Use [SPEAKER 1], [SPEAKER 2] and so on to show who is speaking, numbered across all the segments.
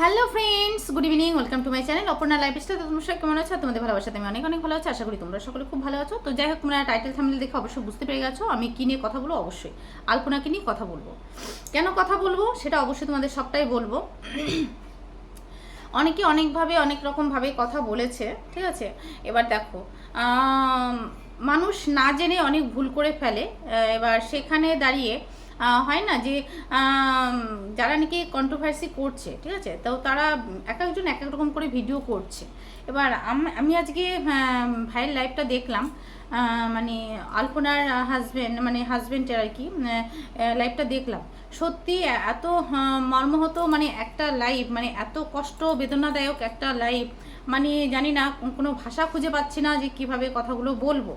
[SPEAKER 1] Hello friends good evening welcome to my channel Aparna lifestyle তোমার সবাই কেমন আছো? তোমাদের ভালোবাসাতে আমি অনেক অনেক ভালো আছি। আশা করি তোমরা সকলে খুব ভালো আছো। তো যাই হোক, তোমরা টাইটেল থামলে দেখে অবশ্যই বুঝতে পেরে গেছো। আমি কী নিয়ে কথা বলব? অবশ্যই আলপনাকে নিয়ে কথা বলব। কেন কথা বলব? সেটা অবশ্যই তোমাদের সবটাই বলব। অনেকে অনেকভাবে, অনেক রকমভাবে কথা বলেছে। ঠিক আছে? এবার দেখো মানুষ না জেনে অনেক ভুল করে ফেলে। এবার সেখানে দাঁড়িয়ে হয় না যে যারা নাকি কন্ট্রোভার্সি করছে, ঠিক আছে? তো তারা এক একজন এক এক রকম করে ভিডিও করছে। এবার আমি আজকে ভাইয়ের লাইভটা দেখলাম। মানে আলপনার হাজব্যান্ড মানে হাজব্যান্ডের আর কি লাইভটা দেখলাম। সত্যি এত মর্মহত মানে একটা লাইভ মানে এত কষ্ট, বেদনাদায়ক একটা লাইভ মানে জানি না, কোনো ভাষা খুঁজে পাচ্ছি না যে কীভাবে কথাগুলো বলব।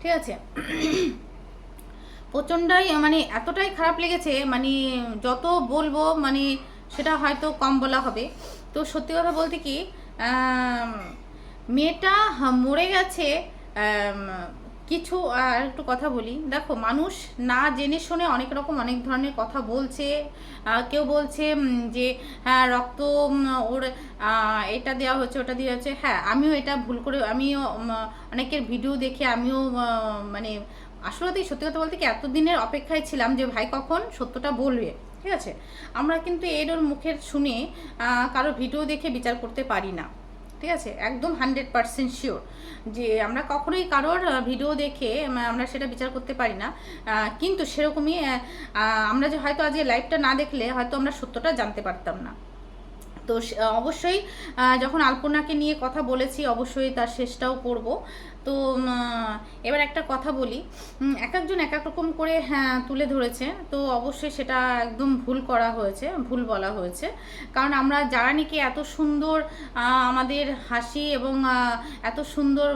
[SPEAKER 1] ঠিক আছে? প্রচণ্ডই মানে এতটাই খারাপ লেগেছে মানে যত বলব মানে সেটা হয়তো কম বলা হবে। তো সত্যি কথা বলতে কি মেয়েটা মরে গেছে কিছু আর একটু কথা বলি। দেখো, মানুষ না জেনে শুনে অনেক রকম, অনেক ধরনের কথা বলছে। কেউ বলছে যে হ্যাঁ রক্ত ওর এটা দেওয়া হচ্ছে ওটা দেওয়া হচ্ছে হ্যাঁ আমিও এটা ভুল করে, আমিও অনেকের ভিডিও দেখে আমিও মানে আসলে সত্যি কথা বলতে কি এতদিনের অপেক্ষায় ছিলাম যে ভাই কখন সত্যটা বলবে, ঠিক আছে? আমরা কিন্তু এর ওর মুখের শুনে কারও ভিডিও দেখে বিচার করতে পারি না, ঠিক আছে? একদম হান্ড্রেড পারসেন্ট শিওর যে আমরা কখনোই কারোর ভিডিও দেখে আমরা সেটা বিচার করতে পারি না। কিন্তু সেরকমই আমরা যে হয়তো আজকে লাইভটা না দেখলে হয়তো আমরা সত্যটা জানতে পারতাম না। তো অবশ্যই যখন আলপনাকে নিয়ে কথা বলেছি, অবশ্যই তার শেষটাও করব। তো এবার একটা কথা বলি। এক একজন এক এক রকম করে হ্যাঁ তুলে ধরেছে। তো অবশ্যই সেটা একদম ভুল করা হয়েছে, ভুল বলা হয়েছে। কারণ আমরা যারা নাকি এত সুন্দর আমাদের হাসি এবং এত সুন্দর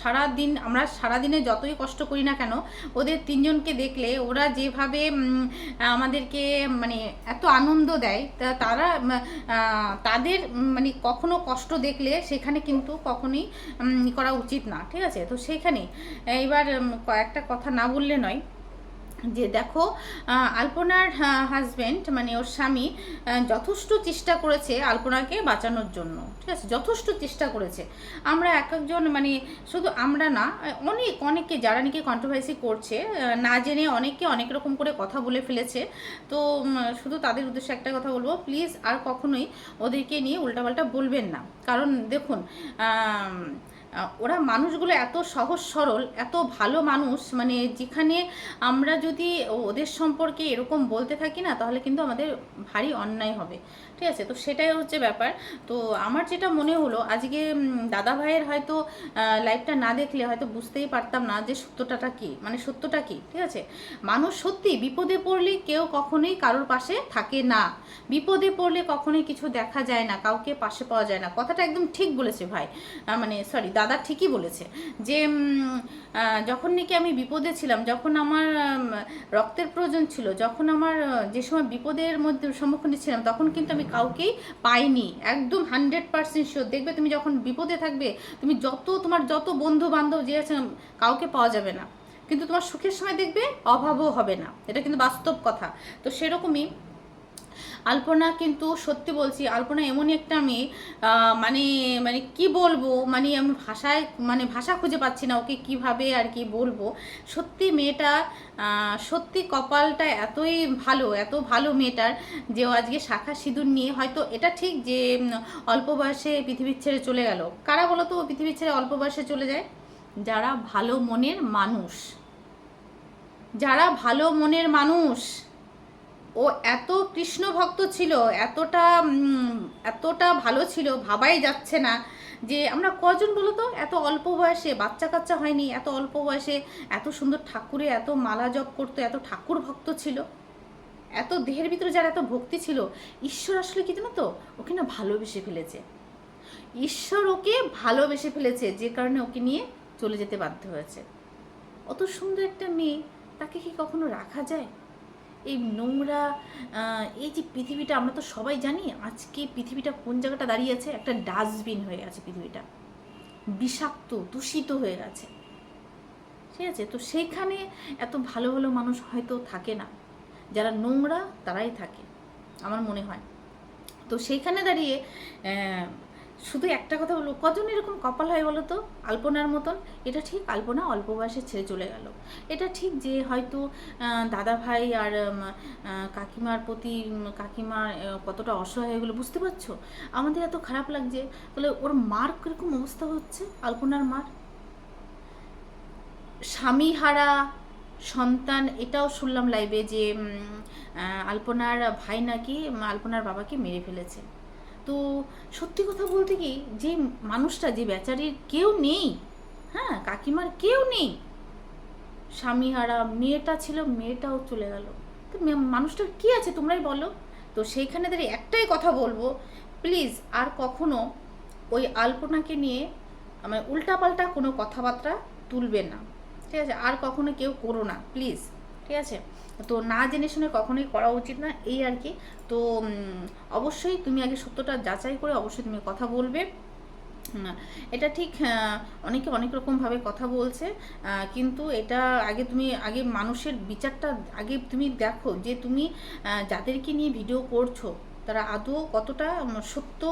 [SPEAKER 1] সারা দিন আমরা সারা দিনে যতই কষ্ট করি না কেন, ওদের তিনজনকে দেখলে ওরা যেভাবে আমাদেরকে মানে এত আনন্দ দেয়, তা তারা তাদের মানে কখনো কষ্ট দেখলে সেখানে কিন্তু কখনোই করা উচিত না, ঠিক আছে? তো সেইখানে এইবার কয়েকটা কথা না বললে নয়। যে দেখো আলপনার হাজবেন্ড মানে ওর স্বামী যথেষ্ট চেষ্টা করেছে আলপনাকে বাঁচানোর জন্য। ঠিক আছে? যথেষ্ট চেষ্টা করেছে। আমরা এক একজন মানে শুধু আমরা না অনেক অনেকে যারা নাকি কন্ট্রোভার্সি করছে না জেনে অনেকে অনেক রকম করে কথা বলে ফেলেছে। তো শুধু তাদের উদ্দেশ্যে একটা কথা বলব প্লিজ আর কখনোই ওদেরকে নিয়ে উল্টাপাল্টা বলবেন না। কারণ দেখুন ওরা মানুষগুলো এত সহজ সরল, এত ভালো মানুষ মানে যেখানে আমরা যদি ওদের সম্পর্কে এরকম বলতে থাকি না, তাহলে কিন্তু আমাদের ভারী অন্যায় হবে। ঠিক আছে? তো সেটাই হচ্ছে ব্যাপার। তো আমার যেটা মনে হলো, আজকে দাদা ভাইয়ের হয়তো লাইফটা না দেখলে হয়তো বুঝতেই পারতাম না যে সত্যটাটা কি মানে সত্যটা কি, ঠিক আছে? মানুষ সত্যি বিপদে পড়লে কেউ কখনোই কারোর পাশে থাকে না। বিপদে পড়লে কখনোই কিছু দেখা যায় না, কাউকে পাশে পাওয়া যায় না। কথাটা একদম ঠিক বলেছে ভাই। মানে সরি দাদা ঠিকই বলেছে যে যখন নাকি আমি বিপদে ছিলাম, যখন আমার রক্তের প্রয়োজন ছিল, যখন আমার যে সময় বিপদের মধ্যে সম্মুখীন ছিলাম, তখন কিন্তু আমি কাউকেই পাইনি, একদম হান্ড্রেড পার্সেন্ট শিওর। দেখবে তুমি যখন বিপদে থাকবে, তুমি যত, তোমার যত বন্ধু বান্ধব যে আছে, কাউকে পাওয়া যাবে না। কিন্তু তোমার সুখের সময় দেখবে, অভাবও হবে না। এটা কিন্তু বাস্তব কথা। তো সেরকমই আলপনা কিন্তু সত্যি বলছি, আলপনা এমনই একটা মেয়ে মানে মানে কি বলব মানে আমি ভাষায় মানে ভাষা খুঁজে পাচ্ছি না ওকে কীভাবে আর কি বলব। সত্যি মেয়েটা সত্যি কপালটা এতই ভালো, এত ভালো মেয়েটার যে ও আজকে শাখা সিঁদুর নিয়ে হয়তো এটা ঠিক যে অল্প বয়সে পৃথিবীর ছেড়ে চলে গেল। কারা বলো তো পৃথিবীর ছেড়ে অল্প বয়সে চলে যায়? যারা ভালো মনের মানুষ। যারা ভালো মনের মানুষ। ও এত কৃষ্ণ ভক্ত ছিল, এতটা এতটা ভালো ছিল, ভাবাই যাচ্ছে না যে আমরা কজন বলো তো? এত অল্প বয়সে, বাচ্চা কাচ্চা হয়নি, এত অল্প বয়সে, এত সুন্দর ঠাকুরে এত মালা জপ করতো, এত ঠাকুর ভক্ত ছিল। এত দেহের ভিতরে যার এত ভক্তি ছিল, ঈশ্বর আসলে কি জানো তো? ওকে না ভালোবেসে ফেলেছে। ঈশ্বর ওকে ভালোবেসে ফেলেছে, যে কারণে ওকে নিয়ে চলে যেতে বাধ্য হয়েছে। অত সুন্দর একটা মেয়ে, তাকে কি কখনো রাখা যায়? এই নোংরা এই যে পৃথিবীটা আমরা তো সবাই জানি, আজকে পৃথিবীটা কোন জায়গাটা দাঁড়িয়ে আছে? একটা ডাস্টবিন হয়ে গেছে পৃথিবীটা। বিষাক্ত, দূষিত হয়ে গেছে। ঠিক আছে? তো সেইখানে এত ভালো ভালো মানুষ হয়তো থাকে না। যারা নোংরা, তারাই থাকে, আমার মনে হয়। তো সেইখানে দাঁড়িয়ে শুধু একটা কথা বলব, কজন এরকম কপাল হয় বলো তো? আলপনার মতন। এটা ঠিক আলপনা অল্প বয়সে ছেড়ে চলে গেল। এটা ঠিক যে হয়তো দাদা ভাই আর কাকিমার প্রতি কাকিমা কতটা অসহায় হয়ে গেলো, বুঝতে পারছ? আমাদের এত খারাপ লাগছে। তাহলে ওর মার কীরকম অবস্থা হচ্ছে, আলপনার মার? স্বামী হারা সন্তান, এটাও শুনলাম লাইভে যে আলপনার ভাই নাকি, আলপনার বাবাকে মেরে ফেলেছে। তো সত্যি কথা বলতে কি, যে মানুষটা, যে বেচারির কেউ নেই হ্যাঁ কাকিমার কেউ নেই স্বামী হারা মেয়েটা ছিল, মেয়েটাও চলে গেল। তো মানুষটার কি আছে তোমরাই বলো? তো সেইখানে দাঁড়িয়ে একটাই কথা বলব প্লিজ আর কখনো ওই আলপনাকে নিয়ে আমার উল্টাপাল্টা কোনো কথাবার্তা তুলবে না। ঠিক আছে? আর কখনো কেউ করো না প্লিজ ঠিক আছে? তো না জেনে শুনে কখনোই করা উচিত না, এই আর কি। তো অবশ্যই তুমি আগে সত্যটা যাচাই করে অবশ্যই তুমি কথা বলবে। এটা ঠিক অনেকে অনেক রকমভাবে কথা বলছে কিন্তু এটা আগে তুমি, আগে মানুষের বিচারটা আগে তুমি দেখো যে তুমি যাদেরকে নিয়ে ভিডিও করছ, তারা আদৌ কতটা সত্য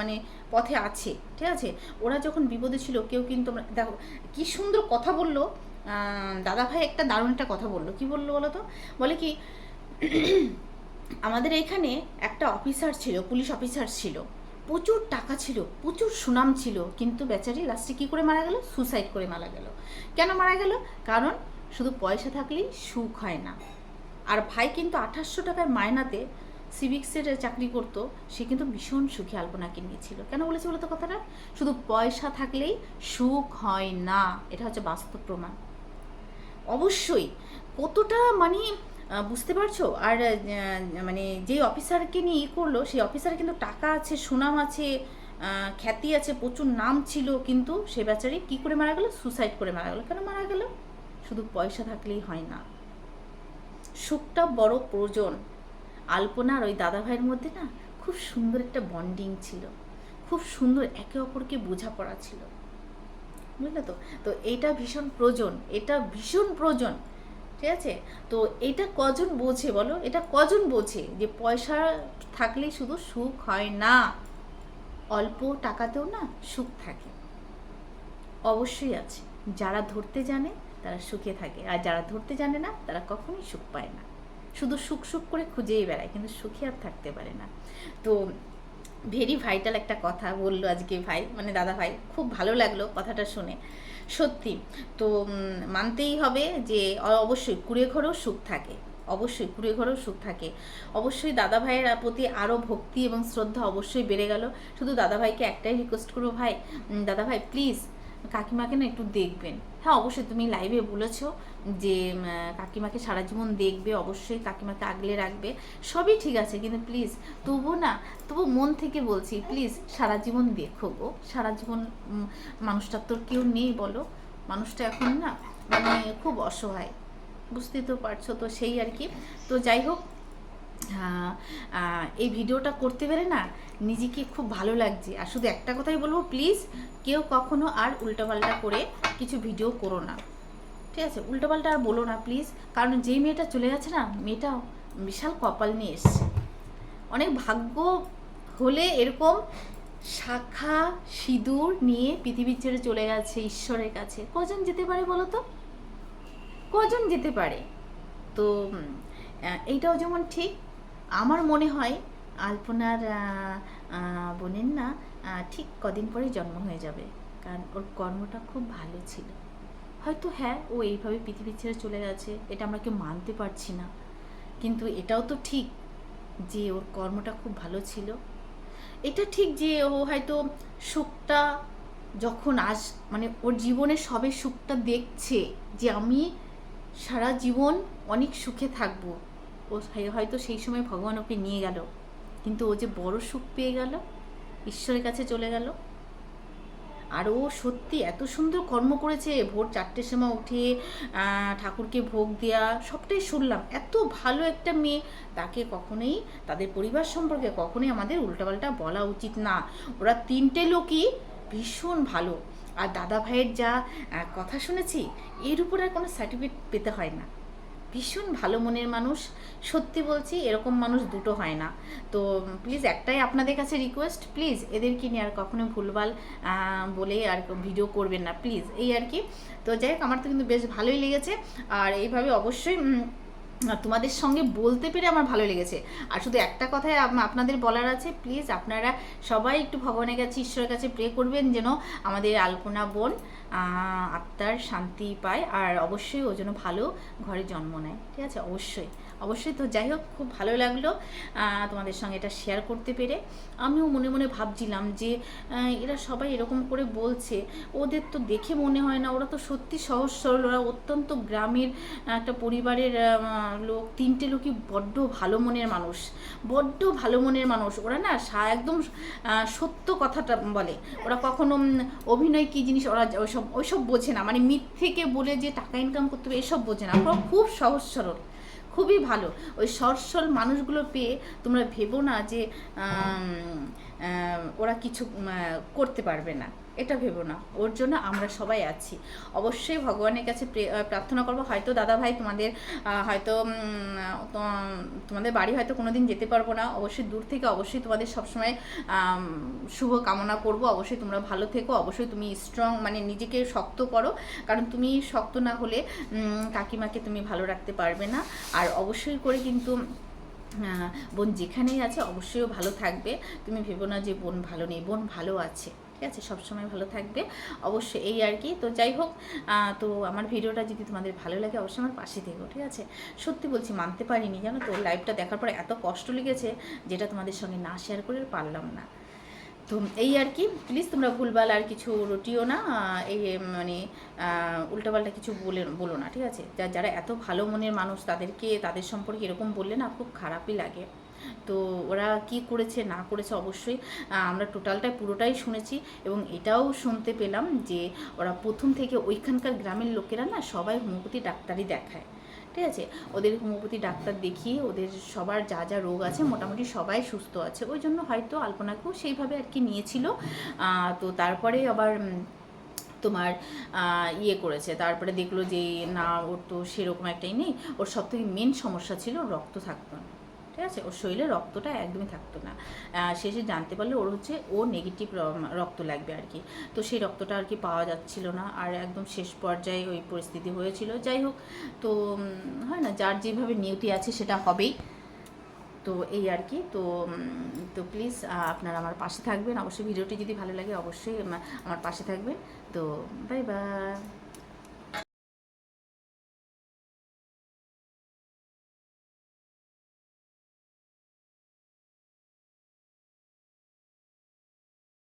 [SPEAKER 1] মানে পথে আছে, ঠিক আছে? ওরা যখন বিপদে ছিল, কেউ কিন্তু দেখো, কি সুন্দর কথা বলল দাদা ভাই একটা দারুণ একটা কথা বলল। কি বলল বলো তো বলে কি, আমাদের এখানে একটা অফিসার ছিল, পুলিশ অফিসার ছিল। প্রচুর টাকা ছিল, প্রচুর সুনাম ছিল, কিন্তু বেচারি লাস্টে কী করে মারা গেল? সুসাইড করে মারা গেল। কেন মারা গেল? কারণ শুধু পয়সা থাকলেই সুখ হয় না। আর ভাই কিন্তু আঠাশশো টাকার মায়নাতে সিভিক্সের চাকরি করতো, সে কিন্তু ভীষণ সুখী আলপনাকে নিয়েছিল। কেন বলেছে বলতো কথাটা? শুধু পয়সা থাকলেই সুখ হয় না। এটা হচ্ছে বাস্তব প্রমাণ। অবশ্যই। কতটা মানে বুঝতে পারছ? আর মানে যে অফিসারকে নিয়ে ই করল, সেই অফিসার কিন্তু টাকা আছে, সুনাম আছে খ্যাতি আছে, প্রচুর নাম ছিল, কিন্তু সে বেচারি কি করে মারা গেল? সুসাইড করে মারা গেল। কেন মারা গেল? শুধু পয়সা থাকলেই হয় না। সুখটা বড় প্রয়োজন। আলপনা আর ওই দাদা ভাইয়ের মধ্যে না, খুব সুন্দর একটা বন্ডিং ছিল। খুব সুন্দর একে অপরকে বোঝাপড়া ছিল। বুঝলে তো? তো এটা ভীষণ প্রয়োজন, এটা ভীষণ প্রয়োজন, ঠিক আছে? তো এটা কজন বোঝে বলো? এটা কজন বোঝে যে পয়সা থাকলেই শুধু সুখ হয় না? অল্প টাকাতেও না সুখ থাকে। অবশ্যই আছে। যারা ধরতে জানে তারা সুখে থাকে, আর যারা ধরতে জানে না তারা কখনোই সুখ পায় না। শুধু সুখ সুখ করে খুঁজেই বেড়ায়, কিন্তু সুখে আর থাকতে পারে না। তো ভেরি ভাইটাল একটা কথা বলল আজকে ভাই মানে দাদা ভাই, খুব ভালো লাগল কথাটা শুনে। সত্যি, তো মানতেই হবে যে অবশ্যই কুড়ে ঘরেও সুখ থাকে, অবশ্যই কুড়ে ঘরেও সুখ থাকে। অবশ্যই দাদা ভাইয়ের প্রতি আরও ভক্তি এবং শ্রদ্ধা অবশ্যই বেড়ে গেল। শুধু দাদা ভাইকে একটাই রিকোয়েস্ট করব ভাই দাদা ভাই প্লিজ কাকিমাকে না একটু দেখবেন। হ্যাঁ অবশ্যই তুমি লাইভে বলেছ যে কাকিমাকে সারা জীবন দেখবে, অবশ্যই কাকিমাকে আগলে রাখবে, সবই ঠিক আছে। কিন্তু প্লিজ তবু না, তবু মন থেকে বলছি প্লিজ সারা জীবন দেখো গো। সারা জীবন মানুষটার তোর কেউ নেই বলো। মানুষটা এখন না মানে খুব অসহায়। বুঝতেই তো পারছ তো সেই আর কি। তো যাই হোক এই ভিডিওটা করতে পেরে না নিজেকে খুব ভালো লাগছে। আর শুধু একটা কথাই বলব প্লিজ কেউ কখনো আর উল্টোপাল্টা করে কিছু ভিডিও করো না। ঠিক আছে? উল্টোপাল্টা আর বলো না প্লিজ কারণ যেই মেয়েটা চলে গেছে না, মেয়েটা বিশাল কপাল নিয়ে এসছে। অনেক ভাগ্য হলে এরকম শাখা সিঁদুর নিয়ে পৃথিবীর ছেড়ে চলে গেছে ঈশ্বরের কাছে। কজন যেতে পারে বলো তো? কজন যেতে পারে? তো এইটাও যেমন ঠিক আমার মনে হয় আলপনার বোনের না ঠিক কদিন পরেই জন্ম হয়ে যাবে। কারণ ওর কর্মটা খুব ভালো ছিল। হয়তো হ্যাঁ ও এইভাবে পৃথিবী ছেড়ে চলে গেছে, এটা আমরা কেউ মানতে পারছি না। কিন্তু এটাও তো ঠিক যে ওর কর্মটা খুব ভালো ছিল। এটা ঠিক যে ও হয়তো সুখটা যখন আস মানে ওর জীবনে সবে সুখটা দেখছে যে আমি সারা জীবন অনেক সুখে থাকব। ও হয়তো সেই সময় ভগবান ওকে নিয়ে গেল। কিন্তু ও যে বড় সুখ পেয়ে গেল, ঈশ্বরের কাছে চলে গেল। আর ও সত্যি এত সুন্দর কর্ম করেছে। ভোর চারটের সময় উঠে ঠাকুরকে ভোগ দেয়া, সবটাই শুনলাম। এত ভালো একটা মেয়ে। তাকে কখনোই, তাদের পরিবার সম্পর্কে কখনোই আমাদের উল্টাপাল্টা বলা উচিত না। ওরা তিনটে লোকই ভীষণ ভালো। আর দাদা ভাইয়ের যা কথা শুনেছি, এর উপর আর কোনো সার্টিফিকেট পেতে হয় না। ভীষণ ভালো মনের মানুষ। সত্যি বলছি, এরকম মানুষ দুটো হয় না। তো প্লিজ একটাই আপনাদের কাছে রিকোয়েস্ট প্লিজ এদেরকে নিয়ে আর কখনো ভুলভাল বলে আর ভিডিও করবেন না। প্লিজ এই আর কি। তো যাই হোক, আমার তো কিন্তু বেশ ভালোই লেগেছে। আর এইভাবে অবশ্যই তোমাদের সঙ্গে বলতে পেরে আমার ভালো লেগেছে। আর শুধু একটা কথাই আপনাদের বলার আছে প্লিজ আপনারা সবাই একটু ভগবানের কাছে, ঈশ্বরের কাছে প্রে করবেন যেন আমাদের আলপনা বোন আত্মার শান্তি পায় আর অবশ্যই ও যেন ভালো ঘরে জন্ম নেয়। ঠিক আছে? অবশ্যই। অবশ্যই তো যাই হোক, খুব ভালো লাগল তোমাদের সঙ্গে এটা শেয়ার করতে পেরে। আমিও মনে মনে ভাবছিলাম যে এরা সবাই এরকম করে বলছে, ওদের তো দেখে মনে হয় না, ওরা তো সত্যি সহজ সরল, ওরা অত্যন্ত গ্রামের একটা পরিবারের লোক, তিনটে লোকই বড্ড ভালো মনের মানুষ, বড্ড ভালো মনের মানুষ। ওরা না সা- একদম সত্য কথাটা বলে। ওরা কখনো অভিনয় কী জিনিস ওরা ওইসব ওইসব বোঝে না। মানে মিথ্যেকে বলে যে টাকা ইনকাম করতে হবে, এসব বোঝে না। ওরা খুব সহজ সরল। খুবই ভালো। ওই সরসল মানুষগুলো পেয়ে তোমরা ভেবো না যে ওরা কিছু করতে পারবে না। এটা ভেবো না, ওর জন্য আমরা সবাই আছি। অবশ্যই ভগবানের কাছে প্রে- প্রার্থনা করব, হয়তো দাদা ভাই তোমাদের হয়তো তোমাদের বাড়ি হয়তো কোনো দিন যেতে পারব না। অবশ্যই দূর থেকে অবশ্যই তোমাদের সবসময় শুভ কামনা করব। অবশ্যই তোমরা ভালো থেকো, অবশ্যই তুমি স্ট্রং মানে নিজেকে শক্ত করো। কারণ তুমি শক্ত না হলে কাকিমাকে তুমি ভালো রাখতে পারবে না। আর অবশ্যই করে কিন্তু বোন যেখানেই আছে অবশ্যই ভালো থাকবে। তুমি ভেবো না যে বোন ভালো নেই, বোন ভালো আছে। আছে, সবসময় ভালো থাকবে। অবশ্যই এই আর কি। তো যাই হোক তো আমার ভিডিওটা যদি তোমাদের ভালো লাগে, অবশ্যই আমার পাশে থেকো, ঠিক আছে? সত্যি বলছি, মানতে পারিনি, জানো তো? লাইভটা দেখার পরে এত কষ্ট লেগেছে যেটা তোমাদের সঙ্গে না শেয়ার করে পারলাম না। তো এই আর কি প্লিজ তোমরা ভুলভাল আর কিছু রটিও না এই মানে উল্টাপাল্টা কিছু বলে, বলো না, ঠিক আছে? যারা এত ভালো মনের মানুষ, তাদেরকে, তাদের সম্পর্কে এরকম বললে না খুব খারাপই লাগে। তো ওরা কি করেছে, না করেছে অবশ্যই আমরা টোটালটাই পুরোটাই শুনেছি এবং এটাও শুনতে পেলাম যে ওরা প্রথম থেকে ওইখানকার গ্রামের লোকেরা না সবাই হোমিওপ্যাথি ডাক্তারই দেখায়, ঠিক আছে? ওদের হোমিওপ্যাথি ডাক্তার দেখিয়ে ওদের সবার যা যা রোগ আছে মোটামুটি সবাই সুস্থ আছে, ওই জন্য হয়তো আলপনাকেও সেইভাবে আর কি নিয়েছিল তো তারপরে আবার তোমার ইয়ে করেছে, তারপরে দেখল যে না ওর তো সেরকম একটাই নেই, ওর সব থেকে মেন সমস্যা ছিল রক্ত থাকতো না। ঠিক আছে? ওর শরীরে রক্তটা একদমই থাকতো না। শেষে জানতে পারলে, ওর হচ্ছে, ও নেগেটিভ রক্ত লাগবে আর কি। তো সেই রক্তটা আর কি পাওয়া যাচ্ছিল না। আর একদম শেষ পর্যায়ে ওই পরিস্থিতি হয়েছিল। যাই হোক, তো হয় না, যার যেভাবে নিয়তি আছে সেটা হবেই। তো এই আর কি। তো তো প্লিজ আপনারা আমার পাশে থাকবেন। অবশ্যই ভিডিওটি যদি ভালো লাগে, অবশ্যই আমার পাশে থাকবেন। তো বাই বাই